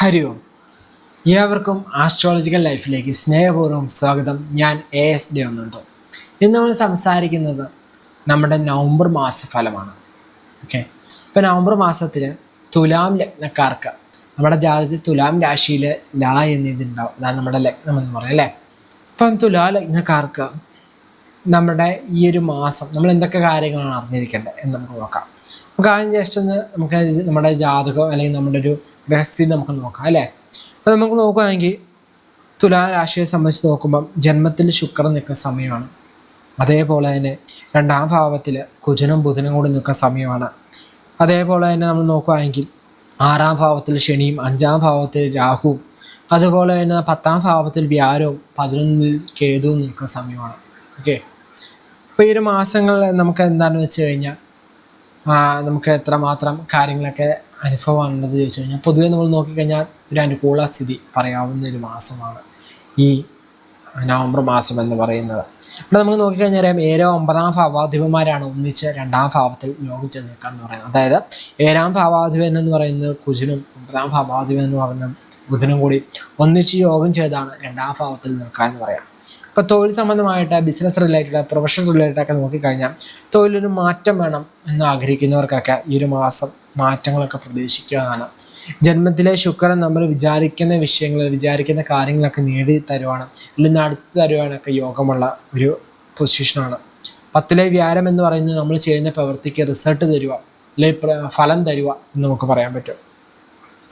ഹരി ഓം ഏവർക്കും ആസ്ട്രോളജിക്കൽ ലൈഫിലേക്ക് സ്നേഹപൂർവം സ്വാഗതം. ഞാൻ എ എസ് ദേവനന്ദോ. ഇന്ന് നമ്മൾ സംസാരിക്കുന്നത് നമ്മുടെ നവംബർ മാസ ഫലമാണ്. ഓക്കെ ഇപ്പോൾ നവംബർ മാസത്തിൽ തുലാം ലഗ്നക്കാർക്ക് നമ്മുടെ ജാതകത്തിൽ തുലാം രാശിയിൽ ലാ എന്നിതുണ്ടാവും അതാണ് നമ്മുടെ ലഗ്നം എന്ന് പറയും അല്ലേ? ഇപ്പം തുലാ ലഗ്നക്കാർക്ക് നമ്മുടെ ഈ ഒരു മാസം നമ്മൾ എന്തൊക്കെ കാര്യങ്ങളാണ് അറിഞ്ഞിരിക്കേണ്ടത് എന്ന് നമുക്ക് നോക്കാം. നമുക്ക് ആദ്യം ജസ്റ്റ് ഒന്ന് നമുക്ക് നമ്മുടെ ജാതകം അല്ലെങ്കിൽ നമ്മുടെ ഒരു ഗ്രഹസ്ഥിതി നമുക്ക് നോക്കാം അല്ലേ? അപ്പോൾ നമുക്ക് നോക്കുകയാണെങ്കിൽ തുലാരാശിയെ സംബന്ധിച്ച് നോക്കുമ്പം ജന്മത്തിൽ ശുക്രൻ നിൽക്കുന്ന സമയമാണ്. അതേപോലെ തന്നെ രണ്ടാം ഭാവത്തിൽ കുജനും ബുധനും കൂടി നിൽക്കുന്ന സമയമാണ്. അതേപോലെ തന്നെ നമ്മൾ നോക്കുകയാണെങ്കിൽ ആറാം ഭാവത്തിൽ ശനിയും അഞ്ചാം ഭാവത്തിൽ രാഹുവും അതുപോലെ തന്നെ പത്താം ഭാവത്തിൽ വ്യാരവും പതിനൊന്നിൽ കേതുവും നിൽക്കുന്ന സമയമാണ്. ഓക്കെ അപ്പോൾ ഈ ഒരു മാസങ്ങളിൽ നമുക്ക് എന്താണെന്ന് വെച്ച് കഴിഞ്ഞാൽ നമുക്ക് എത്രമാത്രം കാര്യങ്ങളൊക്കെ അനുഭവമാണെന്നത് ചോദിച്ചു കഴിഞ്ഞാൽ പൊതുവേ നമ്മൾ നോക്കിക്കഴിഞ്ഞാൽ ഒരു അനുകൂല സ്ഥിതി പറയാവുന്ന ഒരു മാസമാണ് ഈ നവംബർ മാസം എന്ന് പറയുന്നത്. ഇവിടെ നമുക്ക് നോക്കിക്കഴിഞ്ഞാൽ അറിയാം ഏഴോ ഒമ്പതാം ഭാവാധിപന്മാരാണ് ഒന്നിച്ച് രണ്ടാം ഭാവത്തിൽ യോഗിച്ച് നിൽക്കുക എന്ന് പറയുന്നത്. അതായത് ഏഴാം ഭാവാധിപൻ എന്ന് പറയുന്നത് കുജനും ഒമ്പതാം ഭാവാധിപൻ എന്ന് പറയുന്ന ബുധനും കൂടി ഒന്നിച്ച് യോഗം ചെയ്താണ് രണ്ടാം ഭാവത്തിൽ നിൽക്കുക എന്ന് പറയാം. ഇപ്പോൾ തൊഴിൽ സംബന്ധമായിട്ട് ബിസിനസ് റിലേറ്റഡ് പ്രൊഫഷണൽ റിലേറ്റഡ് ഒക്കെ നോക്കിക്കഴിഞ്ഞാൽ തൊഴിലൊരു മാറ്റം വേണം എന്ന് ആഗ്രഹിക്കുന്നവർക്കൊക്കെ ഈ ഒരു മാസം മാറ്റങ്ങളൊക്കെ പ്രതീക്ഷിക്കുന്നതാണ് ജന്മത്തിലെ ശുക്രൻ നമ്മൾ വിചാരിക്കുന്ന വിഷയങ്ങൾ വിചാരിക്കുന്ന കാര്യങ്ങളൊക്കെ നേടി തരുവാണ് അല്ലെങ്കിൽ നടത്തി തരുവാനൊക്കെ യോഗമുള്ള ഒരു പൊസിഷനാണ് പത്തിലെ വ്യാരം എന്ന് പറയുന്നത് നമ്മൾ ചെയ്യുന്ന പ്രവൃത്തിക്ക് റിസൾട്ട് തരുക അല്ലെങ്കിൽ ഫലം തരുക എന്ന് നമുക്ക് പറയാൻ പറ്റും.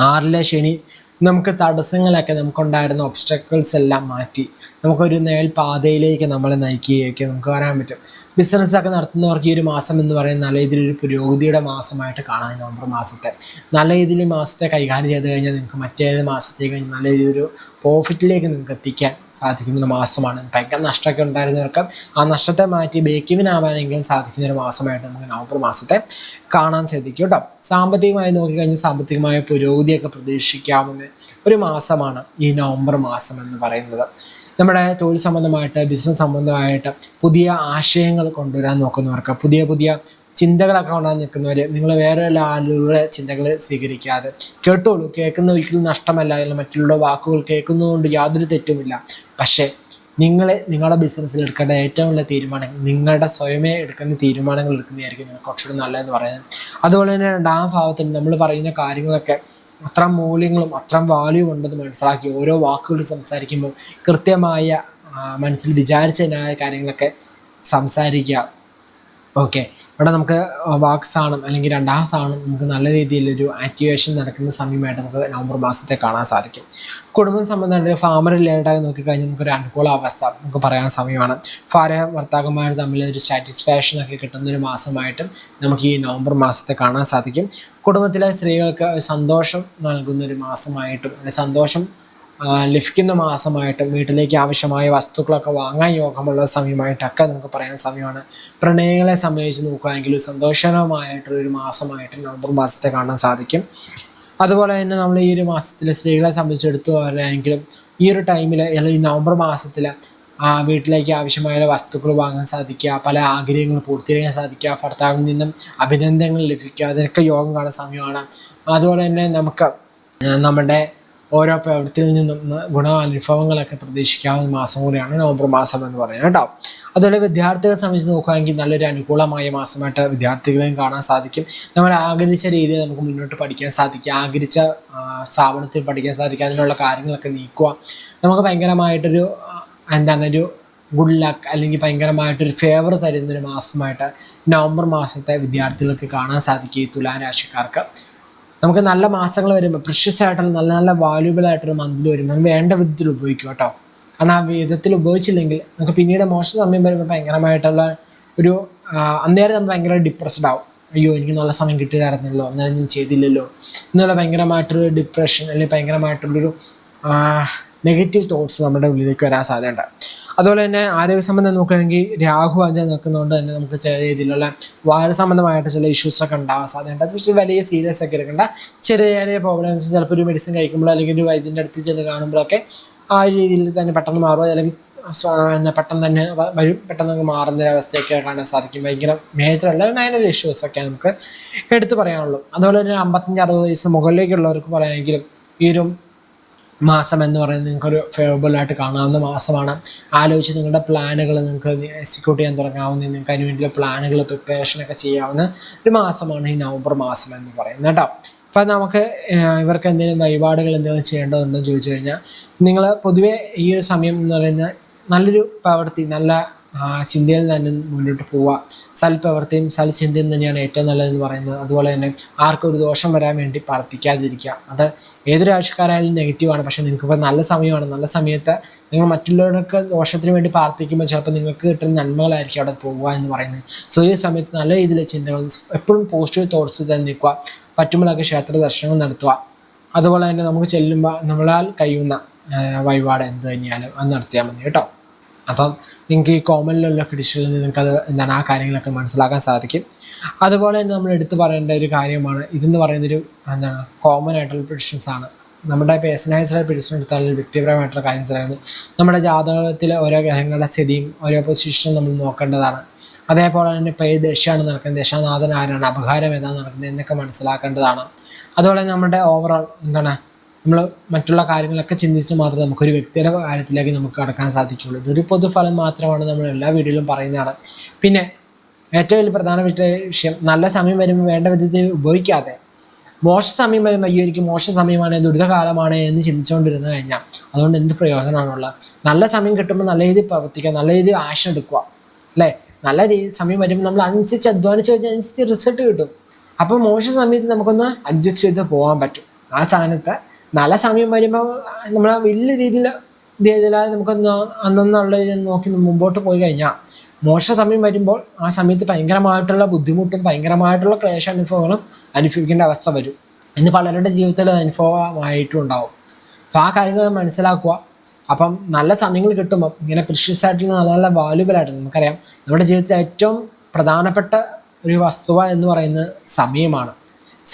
ആറിലെ ശനി നമുക്ക് തടസ്സങ്ങളൊക്കെ നമുക്കുണ്ടായിരുന്ന ഒബ്സ്റ്റക്കിൾസ് എല്ലാം മാറ്റി നമുക്കൊരു നേൽ പാതയിലേക്ക് നമ്മളെ നയിക്കുകയൊക്കെ നമുക്ക് വരാൻ പറ്റും. ബിസിനസ്സൊക്കെ നടത്തുന്നവർക്ക് ഈ ഒരു മാസം എന്ന് പറയുന്നത് നല്ല രീതിയിൽ ഒരു പുരോഗതിയുടെ മാസമായിട്ട് കാണാം നവംബർ മാസത്തെ. നല്ല രീതിയിൽ മാസത്തെ കൈകാര്യം ചെയ്ത് കഴിഞ്ഞാൽ നിങ്ങൾക്ക് മറ്റേത് മാസത്തേക്ക് നല്ല രീതിയിൽ പ്രോഫിറ്റിലേക്ക് നിങ്ങൾക്ക് എത്തിക്കാൻ സാധിക്കുന്ന ഒരു മാസമാണ്. ഭയങ്കര നഷ്ടമൊക്കെ ഉണ്ടായിരുന്നവർക്ക് ആ നഷ്ടത്തെ മാറ്റി ബേക്കിവിനാവാനെങ്കിലും സാധിക്കുന്ന ഒരു മാസമായിട്ട് നമുക്ക് നവംബർ മാസത്തെ കാണാൻ സാധിക്കും കേട്ടോ. സാമ്പത്തികമായി നോക്കിക്കഴിഞ്ഞാൽ സാമ്പത്തികമായ പുരോഗതിയൊക്കെ പ്രതീക്ഷിക്കാവുന്ന ഒരു മാസമാണ് ഈ നവംബർ മാസം എന്ന് പറയുന്നത്. നമ്മുടെ തൊഴിൽ സംബന്ധമായിട്ട് ബിസിനസ് സംബന്ധമായിട്ട് പുതിയ ആശയങ്ങൾ കൊണ്ടുവരാൻ നോക്കുന്നവർക്ക് പുതിയ പുതിയ ചിന്തകളൊക്കെ കൊണ്ടുവന്ന് നിൽക്കുന്നവർ നിങ്ങൾ വേറെ ആളുകളുടെ ചിന്തകൾ സ്വീകരിക്കാതെ കേട്ടോളൂ കേൾക്കുന്ന ഒരിക്കലും നഷ്ടമല്ല അല്ലെങ്കിൽ മറ്റുള്ള വാക്കുകൾ കേൾക്കുന്നതുകൊണ്ട് യാതൊരു തെറ്റുമില്ല. പക്ഷേ നിങ്ങൾ നിങ്ങളുടെ ബിസിനസ്സിൽ എടുക്കേണ്ട ഏറ്റവും വലിയ തീരുമാനം നിങ്ങളുടെ സ്വയമേ എടുക്കുന്ന തീരുമാനങ്ങൾ എടുക്കുന്നതായിരിക്കും നിങ്ങൾക്ക് കുറച്ചുകൂടി നല്ലതെന്ന് പറയുന്നത്. അതുപോലെ തന്നെ രണ്ടാം ഭാവത്തിൽ നമ്മൾ പറയുന്ന കാര്യങ്ങളൊക്കെ അത്ര മൂല്യങ്ങളും അത്ര വാല്യൂ ഉണ്ടെന്ന് മനസ്സിലാക്കി ഓരോ വാക്കുകൾ സംസാരിക്കുമ്പോൾ കൃത്യമായ മനസ്സിൽ വിചാരിച്ചതിനായ കാര്യങ്ങളൊക്കെ സംസാരിക്കുക. ഓക്കെ ഇവിടെ നമുക്ക് വാക്ക് സാണം അല്ലെങ്കിൽ രണ്ടാം സാണം നമുക്ക് നല്ല രീതിയിലൊരു ആക്ടിവേഷൻ നടക്കുന്ന സമയമായിട്ട് നമുക്ക് നവംബർ മാസത്തെ കാണാൻ സാധിക്കും. കുടുംബം സംബന്ധമായിട്ട് ഫാമർ റിലേറ്റഡ് നോക്കിക്കഴിഞ്ഞാൽ നമുക്കൊരു അനുകൂല അവസ്ഥ നമുക്ക് പറയാൻ സമയമാണ്. ഭാര്യ ഭർത്താക്കന്മാർ തമ്മിൽ ഒരു സാറ്റിസ്ഫാക്ഷൻ ഒക്കെ കിട്ടുന്ന ഒരു മാസമായിട്ടും നമുക്ക് ഈ നവംബർ മാസത്തെ കാണാൻ സാധിക്കും. കുടുംബത്തിലെ സ്ത്രീകൾക്ക് സന്തോഷം നൽകുന്ന ഒരു മാസമായിട്ടും സന്തോഷം ലഭിക്കുന്ന മാസമായിട്ടും വീട്ടിലേക്ക് ആവശ്യമായ വസ്തുക്കളൊക്കെ വാങ്ങാൻ യോഗമുള്ള സമയമായിട്ടൊക്കെ നമുക്ക് പറയാൻ സമയമാണ്. പ്രണയങ്ങളെ സംബന്ധിച്ച് നോക്കുകയാണെങ്കിൽ സന്തോഷകരമായിട്ടുള്ളൊരു മാസമായിട്ട് നവംബർ മാസത്തെ കാണാൻ സാധിക്കും. അതുപോലെ തന്നെ നമ്മൾ ഈ ഒരു മാസത്തിൽ സ്ത്രീകളെ സംബന്ധിച്ചെടുത്തു പറയുകയാണെങ്കിലും ഈ ഒരു ടൈമിൽ അല്ലെങ്കിൽ നവംബർ മാസത്തിൽ വീട്ടിലേക്ക് ആവശ്യമായ വസ്തുക്കൾ വാങ്ങാൻ സാധിക്കുക പല ആഗ്രഹങ്ങൾ പൂർത്തീകരിക്കാൻ സാധിക്കുക ഭർത്താവിൽ നിന്നും അഭിനന്ദനങ്ങൾ ലഭിക്കുക അതിനൊക്കെ യോഗം കാണാൻ സമയമാണ്. അതുപോലെ തന്നെ നമുക്ക് നമ്മുടെ ഓരോ പ്രവൃത്തിയിൽ നിന്നും ഗുണ ഗുണാനുഭവങ്ങളൊക്കെ പ്രതീക്ഷിക്കാവുന്ന മാസം കൂടിയാണ് നവംബർ മാസം എന്ന് പറയുന്നത് കേട്ടോ. അതുപോലെ വിദ്യാർത്ഥികളെ സംബന്ധിച്ച് നോക്കുകയാണെങ്കിൽ നല്ലൊരു അനുകൂലമായ മാസമായിട്ട് വിദ്യാർത്ഥികളെയും കാണാൻ സാധിക്കും. നമ്മൾ ആഗ്രഹിച്ച രീതിയിൽ നമുക്ക് മുന്നോട്ട് പഠിക്കാൻ സാധിക്കുക ആഗ്രഹിച്ച സ്ഥാപനത്തിൽ പഠിക്കാൻ സാധിക്കുക അതിനുള്ള കാര്യങ്ങളൊക്കെ നീക്കുക. നമുക്ക് ഭയങ്കരമായിട്ടൊരു എന്താണ് ഒരു ഗുഡ് ലക്ക് അല്ലെങ്കിൽ ഭയങ്കരമായിട്ടൊരു ഫേവർ തരുന്നൊരു മാസമായിട്ട് നവംബർ മാസത്തെ വിദ്യാർത്ഥികൾക്ക് കാണാൻ സാധിക്കും ഈ തുലാ രാശിക്കാർക്ക്. നമുക്ക് നല്ല മാസങ്ങൾ വരുമ്പോൾ പ്രഷ്യസ് ആയിട്ടുള്ള നല്ല നല്ല വാല്യൂബിൾ ആയിട്ടൊരു മന്തിൽ വരുമ്പോൾ വേണ്ട വിധത്തിൽ ഉപയോഗിക്കും കേട്ടോ. കാരണം ആ വിധത്തിൽ ഉപയോഗിച്ചില്ലെങ്കിൽ നമുക്ക് പിന്നീട് മോശം സമയം വരുമ്പോൾ ഭയങ്കരമായിട്ടുള്ള ഒരു അന്നേരം നമ്മൾ ഭയങ്കര ഡിപ്രസ്ഡ് ആവും. അയ്യോ എനിക്ക് നല്ല സമയം കിട്ടിയതായിരുന്നല്ലോ അന്നേരം ഞാൻ ചെയ്തില്ലല്ലോ എന്നുള്ള ഭയങ്കരമായിട്ടൊരു ഡിപ്രഷൻ അല്ലെങ്കിൽ ഭയങ്കരമായിട്ടുള്ളൊരു നെഗറ്റീവ് തോട്ട്സ് നമ്മുടെ ഉള്ളിലേക്ക് വരാൻ സാധ്യതയുണ്ട്. അതുപോലെ തന്നെ ആരോഗ്യ സംബന്ധം നോക്കുകയാണെങ്കിൽ രാഹു അഞ്ചാം നിൽക്കുന്നതുകൊണ്ട് തന്നെ നമുക്ക് ചില രീതിയിലുള്ള വാര സംബന്ധമായിട്ട് ചില ഇഷ്യൂസ് ഒക്കെ ഉണ്ടാവാൻ സാധ്യതയുണ്ട്. അത് വലിയ സീരിയസ് ഒക്കെ എടുക്കേണ്ട. ചെറിയ ചെറിയ പ്രോബ്ലംസ് ചിലപ്പോൾ ഒരു മെഡിസിൻ കഴിക്കുമ്പോൾ അല്ലെങ്കിൽ ഒരു വൈദ്യന്റെ അടുത്ത് ചെന്ന് കാണുമ്പോഴൊക്കെ ആ ഒരു രീതിയിൽ തന്നെ പെട്ടെന്ന് മാറുക അല്ലെങ്കിൽ എന്നാ പെട്ടെന്ന് തന്നെ വരും. പെട്ടെന്ന് നമുക്ക് മാറുന്ന ഒരു അവസ്ഥയൊക്കെ കാണാൻ സാധിക്കും. ഭയങ്കര അല്ല മൈനർ ഇഷ്യൂസ് ഒക്കെ നമുക്ക് എടുത്തു പറയാനുള്ളൂ. അതുപോലെ തന്നെ അമ്പത്തഞ്ച് അറുപത് വയസ്സ് മുകളിലേക്കുള്ളവർക്ക് പറയാമെങ്കിലും ഈ ഒരു മാസം എന്ന് പറയുന്നത് നിങ്ങൾക്കൊരു ഫേവറബിൾ ആയിട്ട് കാണാവുന്ന മാസമാണ്. ആലോചിച്ച് നിങ്ങളുടെ പ്ലാനുകൾ നിങ്ങൾക്ക് എക്സിക്യൂട്ട് ചെയ്യാൻ തുടങ്ങാവുന്ന നിങ്ങൾക്ക് അതിന് വേണ്ടിയുള്ള പ്ലാനുകൾ പ്രിപ്പറേഷൻ ഒക്കെ ചെയ്യാവുന്ന ഒരു മാസമാണ് ഈ നവംബർ മാസം എന്ന് പറയുന്നത് കേട്ടോ. അപ്പം നമുക്ക് ഇവർക്ക് എന്തെങ്കിലും വഴിപാടുകൾ എന്തെങ്കിലും ചെയ്യേണ്ടതുണ്ടോ എന്ന് ചോദിച്ചു കഴിഞ്ഞാൽ നിങ്ങൾ പൊതുവേ ഈ ഒരു സമയം എന്ന് പറയുന്നത് നല്ലൊരു പ്രവൃത്തി നല്ല ചിന്തയിൽ തന്നെ മുന്നോട്ട് പോവുക. സൽപ്രവൃത്തിയും സൽചിന്തയും തന്നെയാണ് ഏറ്റവും നല്ലതെന്ന് പറയുന്നത്. അതുപോലെ തന്നെ ആർക്കും ഒരു ദോഷം വരാൻ വേണ്ടി പ്രാർത്ഥിക്കാതിരിക്കുക. അത് ഏതൊരു രാഷ്ട്രീയക്കാരായാലും നെഗറ്റീവാണ് പക്ഷേ നിങ്ങൾക്കിപ്പോൾ നല്ല സമയമാണ്. നല്ല സമയത്ത് നിങ്ങൾ മറ്റുള്ളവർക്ക് ദോഷത്തിന് വേണ്ടി പ്രാർത്ഥിക്കുമ്പോൾ ചിലപ്പോൾ നിങ്ങൾക്ക് കിട്ടുന്ന നന്മകളായിരിക്കും അവിടെ പോവുക എന്ന് പറയുന്നത്. സോ ഈ സമയത്ത് നല്ല രീതിയിൽ ചിന്തകൾ എപ്പോഴും പോസിറ്റീവ് തോട്ട്സ് തന്നെ നിൽക്കുക. പറ്റുമ്പോഴൊക്കെ ക്ഷേത്ര ദർശനങ്ങൾ നടത്തുക. അതുപോലെ തന്നെ നമുക്ക് ചെല്ലുമ്പോൾ നമ്മളാൽ കഴിയുന്ന വഴിപാട് എന്ത് തന്നെയാലും അത് നടത്തിയാൽ മതി. കേട്ടോ. അപ്പം നിങ്ങൾക്ക് ഈ കോമണിലുള്ള നിന്ന് നിങ്ങൾക്ക് അത് എന്താണ് ആ കാര്യങ്ങളൊക്കെ മനസ്സിലാക്കാൻ സാധിക്കും. അതുപോലെ തന്നെ നമ്മൾ എടുത്തു പറയേണ്ട ഒരു കാര്യമാണ് ഇതെന്ന് പറയുന്നൊരു എന്താണ് കോമൺ ആയിട്ടുള്ള പിടിഷൻസ് ആണ്. നമ്മുടെ പേഴ്സണലൈസ്ഡ് പിടിഷൻ എടുത്താലും വ്യക്തിപരമായിട്ടുള്ള കാര്യത്തിലാണ് നമ്മുടെ ജാതകത്തിലെ ഓരോ ഗ്രഹങ്ങളുടെ സ്ഥിതിയും ഓരോ പൊസിഷനും നമ്മൾ നോക്കേണ്ടതാണ്. അതേപോലെ തന്നെ പേ ദശയാണ് നടക്കുന്നത് ദശാനാഥൻ ആരാണ് അപകാരം ഏതാണ് നടക്കുന്നത് എന്നൊക്കെ മനസ്സിലാക്കേണ്ടതാണ്. അതുപോലെ നമ്മുടെ ഓവറോൾ എന്താണ് നമ്മൾ മറ്റുള്ള കാര്യങ്ങളൊക്കെ ചിന്തിച്ച് മാത്രമേ നമുക്കൊരു വ്യക്തിയുടെ കാര്യത്തിലേക്ക് നമുക്ക് കടക്കാൻ സാധിക്കുകയുള്ളൂ ഇതൊരു പൊതുഫലം മാത്രമാണ് നമ്മൾ എല്ലാ വീഡിയോയിലും പറയുന്നതാണ്. പിന്നെ ഏറ്റവും വലിയ പ്രധാനപ്പെട്ട വിഷയം നല്ല സമയം വരുമ്പോൾ വേണ്ട വിധത്തിൽ ഉപയോഗിക്കാതെ മോശ സമയം വരുമ്പോൾ അയ്യോ എനിക്ക് മോശ സമയമാണ് ദുരിതകാലമാണ് എന്ന് ചിന്തിച്ചുകൊണ്ടിരുന്നു കഴിഞ്ഞാൽ അതുകൊണ്ട് എന്ത് പ്രയോജനമാണുള്ള നല്ല സമയം കിട്ടുമ്പോൾ നല്ല രീതിയിൽ പ്രവർത്തിക്കുക നല്ല രീതിയിൽ ആക്ഷൻ എടുക്കുക അല്ലേ? നല്ല രീതി സമയം വരുമ്പോൾ നമ്മൾ അനുസരിച്ച് അധ്വാനിച്ച് കഴിഞ്ഞാൽ അനുസരിച്ച് റിസൾട്ട് കിട്ടും. അപ്പോൾ മോശ സമയത്ത് നമുക്കൊന്ന് അഡ്ജസ്റ്റ് ചെയ്ത് പോകാൻ പറ്റും. ആ സ്ഥാനത്ത് നല്ല സമയം വരുമ്പോൾ നമ്മൾ വലിയ രീതിയിൽ ഇത് നമുക്ക് അന്നുള്ള ഇത് നോക്കി മുമ്പോട്ട് പോയി കഴിഞ്ഞാൽ മോശ സമയം വരുമ്പോൾ ആ സമയത്ത് ഭയങ്കരമായിട്ടുള്ള ബുദ്ധിമുട്ടും ഭയങ്കരമായിട്ടുള്ള ക്ലേശ അനുഭവങ്ങളും അനുഭവിക്കേണ്ട അവസ്ഥ വരും. ഇന്ന് പലരുടെ ജീവിതത്തിൽ അനുഭവമായിട്ടും ഉണ്ടാവും അപ്പോൾ ആ കാര്യങ്ങൾ മനസ്സിലാക്കുക. അപ്പം നല്ല സമയങ്ങൾ കിട്ടുമ്പോൾ ഇങ്ങനെ precious ആയിട്ടുള്ള നല്ല നല്ല വാല്യുബിൾ ആയിട്ട് നമുക്കറിയാം നമ്മുടെ ജീവിതത്തിൽ ഏറ്റവും പ്രധാനപ്പെട്ട ഒരു വസ്തുവ എന്ന് പറയുന്നത് സമയമാണ്.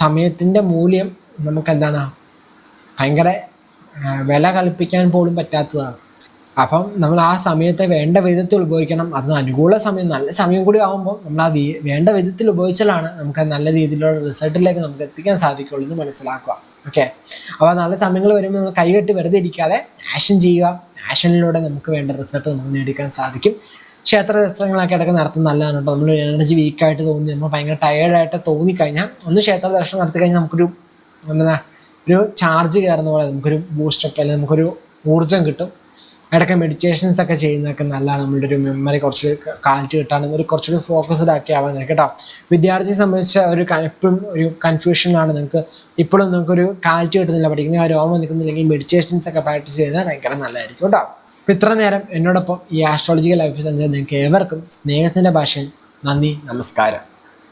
സമയത്തിന്റെ മൂല്യം നമുക്ക് എന്താണ്? ഭയങ്കര വില കൽപ്പിക്കാൻ പോലും പറ്റാത്തതാണ്. അപ്പം നമ്മൾ ആ സമയത്തെ വേണ്ട വിധത്തിൽ ഉപയോഗിക്കണം. അത് അനുകൂല സമയം നല്ല സമയം കൂടി ആകുമ്പോൾ നമ്മൾ ആ വേണ്ട വിധത്തിൽ ഉപയോഗിച്ചാലാണ് നമുക്ക് നല്ല രീതിയിലുള്ള റിസൾട്ടിലേക്ക് നമുക്ക് എത്തിക്കാൻ സാധിക്കുള്ളൂ എന്ന് മനസ്സിലാക്കുക. ഓക്കെ അപ്പോൾ നല്ല സമയങ്ങൾ വരുമ്പോൾ നമ്മൾ കൈകെട്ടി വെറുതെ ഇരിക്കാതെ ആഷൻ ചെയ്യുക. ആഷനിലൂടെ നമുക്ക് വേണ്ട റിസൾട്ട് നമുക്ക് നേടിക്കാൻ സാധിക്കും. ക്ഷേത്ര ദർശനങ്ങളൊക്കെ ഇടയ്ക്ക് നടത്തുന്നത് നല്ലതാണ് കേട്ടോ. നമ്മൾ എനർജി വീക്കായിട്ട് തോന്നി നമ്മൾ ഭയങ്കര ടയേർഡായിട്ട് തോന്നിക്കഴിഞ്ഞാൽ ഒന്ന് ക്ഷേത്ര ദർശനം നടത്തി കഴിഞ്ഞാൽ നമുക്കൊരു എന്താ ഒരു ചാർജ് കയറുന്ന പോലെ നമുക്കൊരു ബൂസ്റ്റപ്പ് അല്ലെങ്കിൽ നമുക്കൊരു ഊർജം കിട്ടും. ഇടയ്ക്ക് മെഡിറ്റേഷൻസ് ഒക്കെ ചെയ്യുന്നതൊക്കെ നല്ലതാണ്. നമ്മളുടെ ഒരു മെമ്മറി കുറച്ച് കാലിറ്റി കിട്ടാനും ഒരു കുറച്ചുകൂടി ഫോക്കസ്ഡ് ആക്കി ആവാൻ കേട്ടോ. വിദ്യാർത്ഥിയെ സംബന്ധിച്ച ഒരു എപ്പോഴും ഒരു കൺഫ്യൂഷനാണ് നിങ്ങൾക്ക് ഇപ്പോഴും നിങ്ങൾക്കൊരു കാലിറ്റി കിട്ടുന്നില്ല. പഠിക്കുന്ന ഒരു ഓർമ്മ നിൽക്കുന്നില്ലെങ്കിൽ മെഡിറ്റേഷൻസ് ഒക്കെ പ്രാക്ടീസ് ചെയ്താൽ ഭയങ്കര നല്ലതായിരിക്കും കേട്ടോ. അപ്പോൾ ഇത്ര നേരം എന്നോടൊപ്പം ഈ ആസ്ട്രോളജിക്കൽ ലൈഫ് സഞ്ചാരം നിങ്ങൾക്ക് ഏവർക്കും സ്നേഹത്തിന്റെ ഭാഷയിൽ നന്ദി നമസ്കാരം.